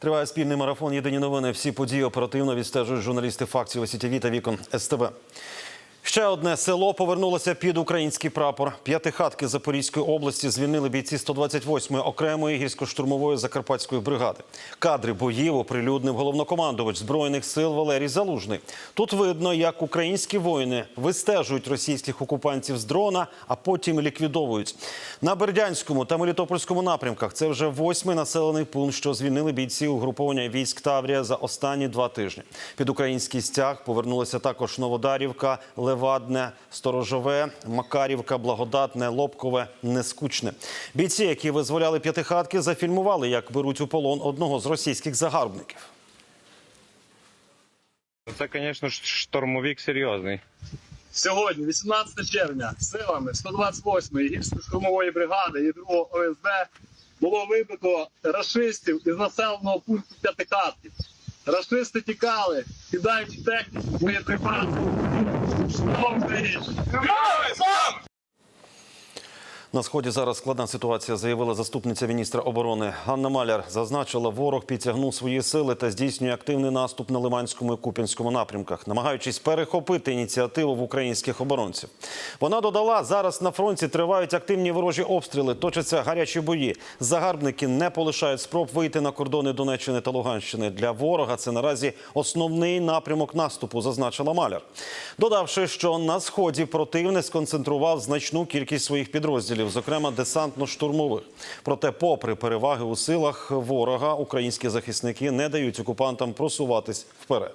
Триває спільний марафон. Єдині новини. Всі події оперативно відстежують журналісти факції СІТВ та вікон СТБ. Ще одне село повернулося під український прапор. П'ятихатки Запорізької області звільнили бійці 128-ї окремої гірсько-штурмової закарпатської бригади. Кадри боїв оприлюднив головнокомандувач збройних сил Валерій Залужний. Тут видно, як українські воїни вистежують російських окупантів з дрона, а потім ліквідовують. На Бердянському та Мелітопольському напрямках це вже восьмий населений пункт, що звільнили бійці угруповання військ Таврія за останні два тижні. Під український стяг повернулися також Новодарівка, Левадне, Сторожове, Макарівка, Благодатне, Лобкове, Нескучне. Бійці, які визволяли п'ятихатки, зафільмували, як беруть у полон одного з російських загарбників. Це, звісно, ж, штурмовик серйозний. Сьогодні, 18 червня, силами 128-ї гірсько-штурмової бригади і 2 ОСБ було вибито рашистів із населеного пункту П'ятихатки. Рашисти тікали, кидаючи техніку, Come on, bitch. Come on, come on. На сході зараз складна ситуація, заявила заступниця міністра оборони Ганна Маляр. Зазначила, ворог підтягнув свої сили та здійснює активний наступ на Лиманському і Куп'янському напрямках, намагаючись перехопити ініціативу в українських оборонців. Вона додала, зараз на фронті тривають активні ворожі обстріли, точаться гарячі бої. Загарбники не полишають спроб вийти на кордони Донеччини та Луганщини. Для ворога це наразі основний напрямок наступу, зазначила Маляр. Додавши, що на сході противник сконцентрував значну кількість своїх підрозділів, зокрема десантно-штурмових. Проте, попри переваги у силах ворога, українські захисники не дають окупантам просуватись вперед.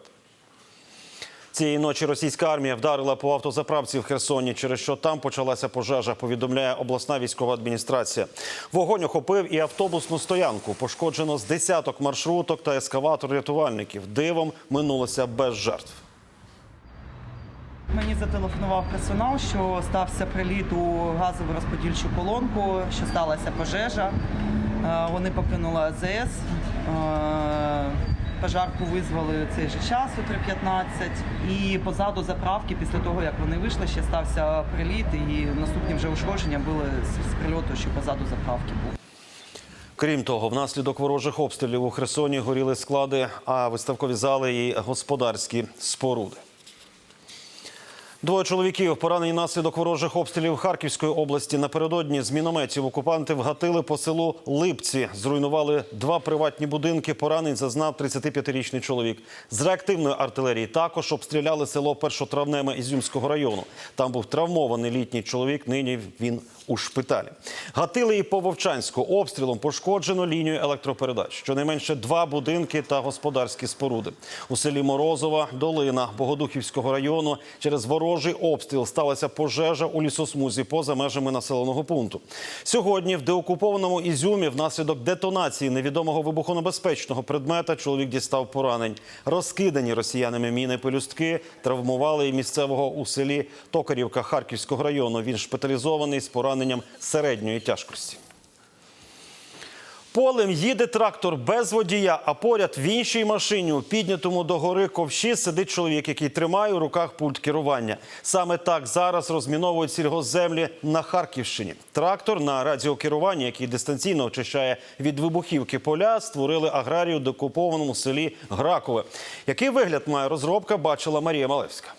Цієї ночі російська армія вдарила по автозаправці в Херсоні, через що там почалася пожежа. Повідомляє обласна військова адміністрація. Вогонь охопив і автобусну стоянку. Пошкоджено з десяток маршруток та ескаватор рятувальників. Дивом минулося без жертв. Мені зателефонував персонал, що стався приліт у газову розподільчу колонку, що сталася пожежа. Е, Вони покинули АЗС. Е, Пожарку визвали цей же час о 3.15. І позаду заправки, після того як вони вийшли, ще стався приліт, і наступні вже ушкодження були з прильоту, що позаду заправки був. Крім того, внаслідок ворожих обстрілів у Херсоні горіли склади, а виставкові зали і господарські споруди. Двоє чоловіків поранені наслідок ворожих обстрілів Харківської області. Напередодні з мінометів окупанти вгатили по селу Липці. Зруйнували два приватні будинки. Поранень зазнав 35-річний чоловік. З реактивної артилерії також обстріляли село Першотравнеме Ізюмського району. Там був травмований літній чоловік. Нині він у шпиталі. Гатили і по Вовчанську. Обстрілом пошкоджено лінію електропередач. Щонайменше два будинки та господарські споруди. У селі Морозова, долина Богодухівського району через ворожий обстріл сталася пожежа у лісосмузі поза межами населеного пункту. Сьогодні в деокупованому Ізюмі внаслідок детонації невідомого вибухонебезпечного предмета чоловік дістав поранень. Розкидані росіянами міни пелюстки травмували і місцевого у селі Токарівка Харківського району. Він шпиталізований з пораненням середньої тяжкості. Полем їде трактор без водія, а поряд в іншій машині у піднятому до гори ковші сидить чоловік, який тримає у руках пульт керування. Саме так зараз розміновують сільгоспземлі на Харківщині. Трактор на радіокеруванні, який дистанційно очищає від вибухівки поля, створили аграрію докупованому селі Гракове. Який вигляд має розробка, бачила Марія Малевська.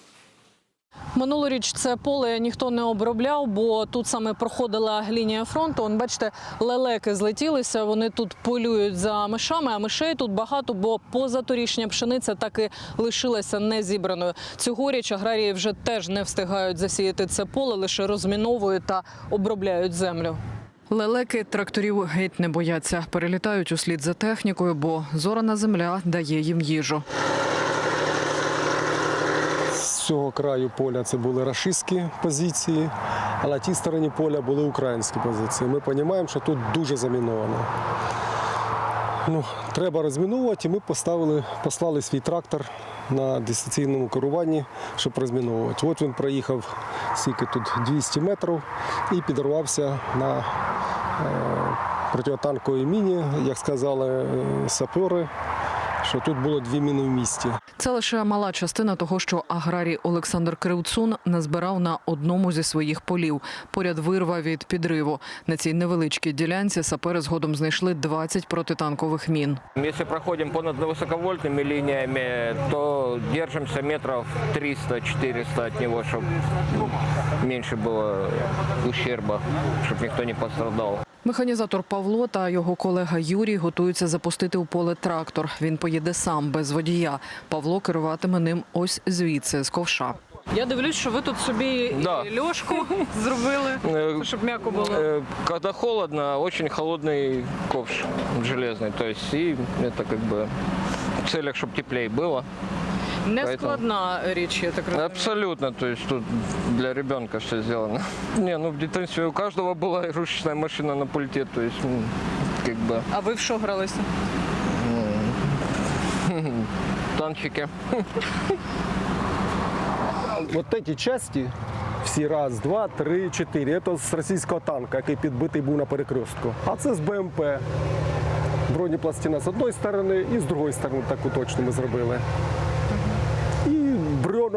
Минулоріч це поле ніхто не обробляв, бо тут саме проходила лінія фронту. Он, бачите, лелеки злетілися. Вони тут полюють за мишами, а мишей тут багато, бо позаторічня пшениця так і лишилася незібраною. Цьогоріч аграрії вже теж не встигають засіяти це поле, лише розміновують та обробляють землю. Лелеки тракторів геть не бояться. Перелітають услід за технікою, бо зорана земля дає їм їжу. Цього краю поля це були рашистські позиції, а на тій стороні поля були українські позиції. Ми розуміємо, що тут дуже заміновано. Ну, треба розміновувати, і ми поставили, послали свій трактор на дистанційному керуванні, щоб розміновувати. От він проїхав скільки тут 200 метрів і підірвався на е, протитанковій міні, як сказали е, сапери що тут було дві міни в місті. Це лише мала частина того, що аграрій Олександр Кривцун назбирав на одному зі своїх полів. Поряд вирва від підриву. На цій невеличкій ділянці сапери згодом знайшли 20 протитанкових мін. Если проходим по над высоковольтными линиями, то держимся метров 300-400 от него, чтобы меньше было ущерба, чтобы никто не пострадал. Механізатор Павло та його колега Юрій готуються запустити у поле трактор. Він поїде сам без водія. Павло керуватиме ним ось звідси з ковша. Я дивлюсь, що ви тут собі Да. і льошку зробили, Э, щоб м'яко було. э, Когда холодно, очень холодный ковш железный. То есть и это как бы в целях, чтобы теплее было. Не поэтому- складна річ, я так розумію. Абсолютно, то есть тут для ребенка все сделано. Не, ну в детстве у каждого была игрушечная машина на пульте, то есть ну, как бы А ви в що гралися? танчики. Вот эти части, всі раз, два, три, чотири, це з російського танка, який підбитий був на перекрестку. А це з БМП. Бронепластина з одної сторони і з другої сторони таку точно ми зробили.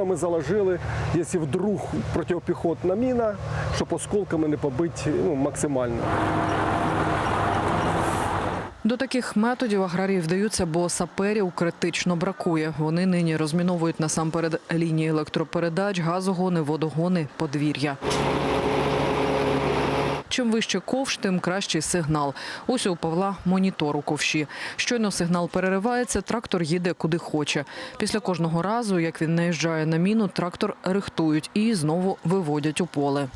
І ми заложили, якщо вдруг протипіхотна міна, щоб осколками не побити ну, максимально. До таких методів аграрії вдаються, бо саперів критично бракує. Вони нині розміновують насамперед лінії електропередач, газогони, водогони, подвір'я. Чим вище ковш, тим кращий сигнал. Ось у Павла монітор у ковші. Щойно сигнал переривається, трактор їде куди хоче. Після кожного разу, як він наїжджає на міну, трактор рихтують і знову виводять у поле.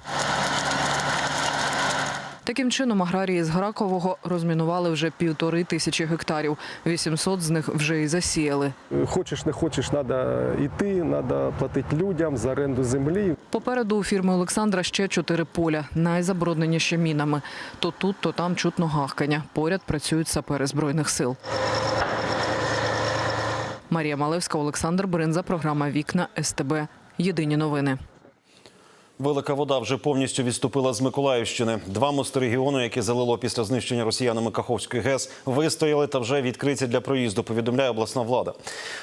Таким чином, аграрії з Гракового розмінували вже півтори тисячі гектарів. 800 з них вже і засіяли. Хочеш, не хочеш, треба йти, треба платити людям за оренду землі. Попереду у фірми Олександра ще чотири поля, найзабрудненіші мінами. То тут, то там чутно гахкання. Поряд працюють сапери збройних сил. Марія Малевська, Олександр Бринза, програма Вікна СТБ. Єдині новини. Велика вода вже повністю відступила з Миколаївщини. Два мости регіону, які залило після знищення росіянами Каховської ГЕС, вистояли та вже відкриті для проїзду. Повідомляє обласна влада.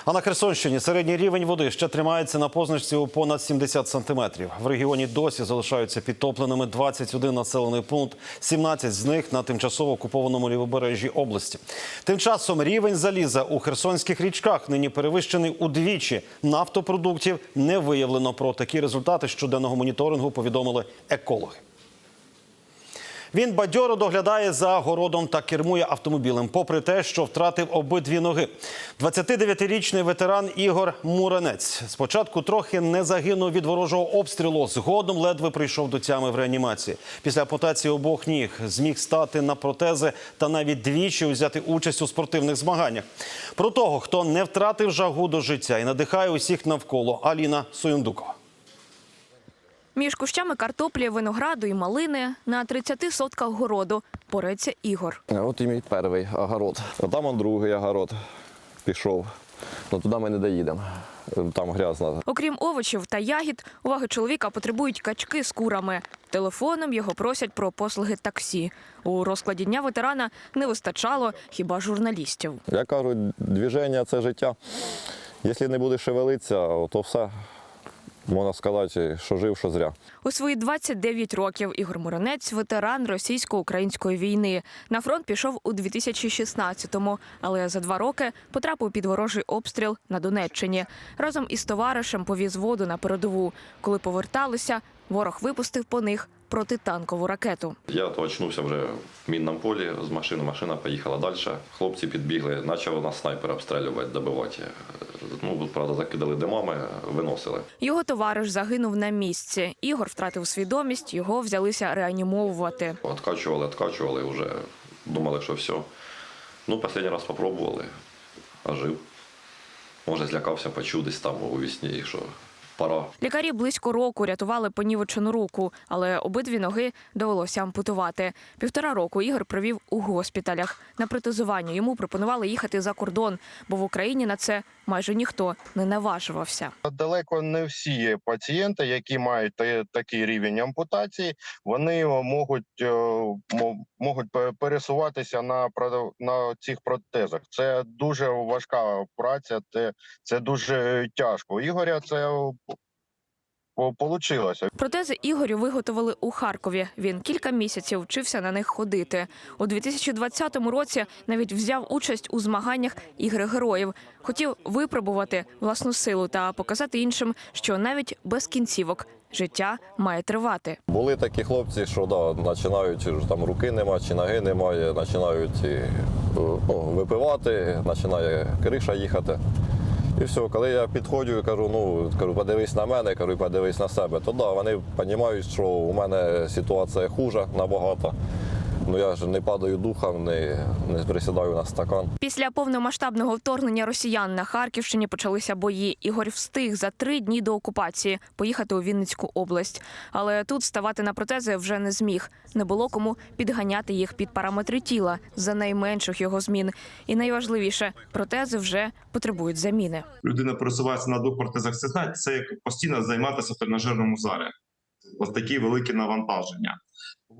А на Херсонщині середній рівень води ще тримається на позначці у понад 70 сантиметрів. В регіоні досі залишаються підтопленими 21 населений пункт, 17 з них на тимчасово окупованому лівобережжі області. Тим часом рівень заліза у херсонських річках нині перевищений удвічі. Нафтопродуктів не виявлено. Про такі результати щоденного моніторингу повідомили екологи. Він бадьоро доглядає за городом та кермує автомобілем, попри те, що втратив обидві ноги. 29-річний ветеран Ігор Муранець спочатку трохи не загинув від ворожого обстрілу. Згодом ледве прийшов до тями в реанімації. Після ампутації обох ніг зміг стати на протези та навіть двічі взяти участь у спортивних змаганнях. Про того, хто не втратив жагу до життя і надихає усіх навколо, Аліна Союндукова. Між кущами картоплі, винограду і малини на 30 сотках городу бореться Ігор. От і мій перший огород. А там он другий огород пішов. Ну туди ми не доїдемо. Там грязно. Окрім овочів та ягід, уваги чоловіка потребують качки з курами. Телефоном його просять про послуги таксі. У розкладі дня ветерана не вистачало хіба журналістів. Я кажу, движення це життя. Якщо не будеш шевелитися, то все. Можна сказати, що жив, що зря. У свої 29 років Ігор Муранець – ветеран російсько-української війни. На фронт пішов у 2016-му, але за два роки потрапив під ворожий обстріл на Донеччині. Разом із товаришем повіз воду на передову. Коли поверталися, ворог випустив по них протитанкову ракету. Я то очнувся вже в мінному полі з машини. Машина поїхала далі. Хлопці підбігли, почали нас снайпер обстрілювати, добивати. Ну, правда, закидали димами, виносили. Його товариш загинув на місці. Ігор втратив свідомість, його взялися реанімовувати. Откачували, откачували, вже думали, що все. Ну, останній раз спробували, а жив. Може, злякався, почув десь там у вісні, що пора. Лікарі близько року рятували понівечену руку, але обидві ноги довелося ампутувати. Півтора року Ігор провів у госпіталях. На протезування йому пропонували їхати за кордон, бо в Україні на це майже ніхто не наважувався. Далеко не всі пацієнти, які мають такий рівень ампутації, вони можуть е, мо- можуть пересуватися на на цих протезах. Це дуже важка праця, це, це дуже тяжко. Ігоря це вийшло. Протези Ігорю виготовили у Харкові. Він кілька місяців вчився на них ходити. У 2020 році навіть взяв участь у змаганнях ігри героїв. Хотів випробувати власну силу та показати іншим, що навіть без кінцівок життя має тривати. Були такі хлопці, що да, починають чи там руки нема, чи ноги немає, починають ну, випивати, починає криша їхати. І все, коли я підходжу і кажу, ну кажу, подивись на мене, кажу, подивись на себе, то да, вони розуміють, що у мене ситуація хуже набагато. Ну я ж не падаю духом, не, не присідаю на стакан. Після повномасштабного вторгнення росіян на Харківщині почалися бої. Ігор встиг за три дні до окупації поїхати у Вінницьку область. Але тут ставати на протези вже не зміг. Не було кому підганяти їх під параметри тіла за найменших його змін. І найважливіше, протези вже потребують заміни. людина пересувається на двох протезах, це знаєте, це як постійно займатися в тренажерному залі. Ось такі великі навантаження.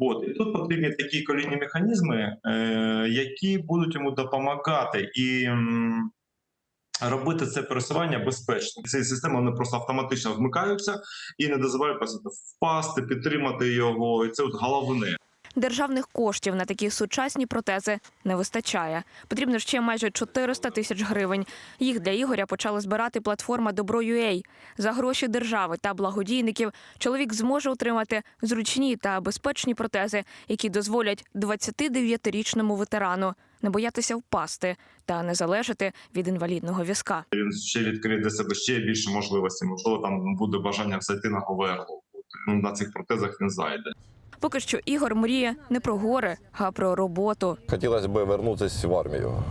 От. І тут потрібні такі колінні механізми, е, які будуть йому допомагати і робити це пересування безпечно. Ці системи вони просто автоматично вмикаються і не дозволяють впасти, підтримати його. І це от головне. Державних коштів на такі сучасні протези не вистачає. Потрібно ще майже 400 тисяч гривень. Їх для Ігоря почала збирати платформа Добро.UA. За гроші держави та благодійників чоловік зможе отримати зручні та безпечні протези, які дозволять 29-річному ветерану не боятися впасти та не залежати від інвалідного візка. Він ще відкриє для себе ще більше можливостей. Можливо, там буде бажання зайти на говерло. Ну, на цих протезах він зайде. Поки що Ігор мріє не про гори, а про роботу. Хотілося б повернутися в армію.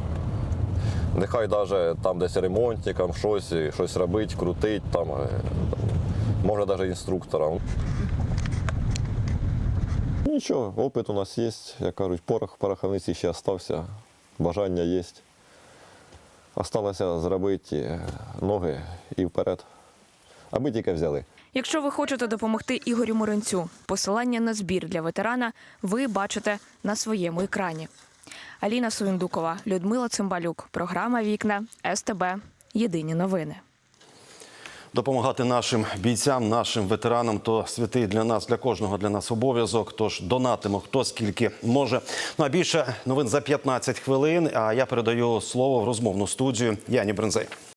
Нехай навіть там десь ремонтником щось, щось робити, крутить, там, е, може навіть інструктором. Нічого, опит у нас є, як кажуть, порох пороховниці ще залишився, бажання є. Осталося зробити е, ноги і вперед. Аби тільки взяли. Якщо ви хочете допомогти Ігорю Моринцю, посилання на збір для ветерана ви бачите на своєму екрані. Аліна Суєндукова, Людмила Цимбалюк, програма Вікна СТБ. Єдині новини. Допомагати нашим бійцям, нашим ветеранам то святий для нас, для кожного для нас обов'язок. Тож донатимо хто скільки може. Ну а більше новин за 15 хвилин. А я передаю слово в розмовну студію Яні Брензей.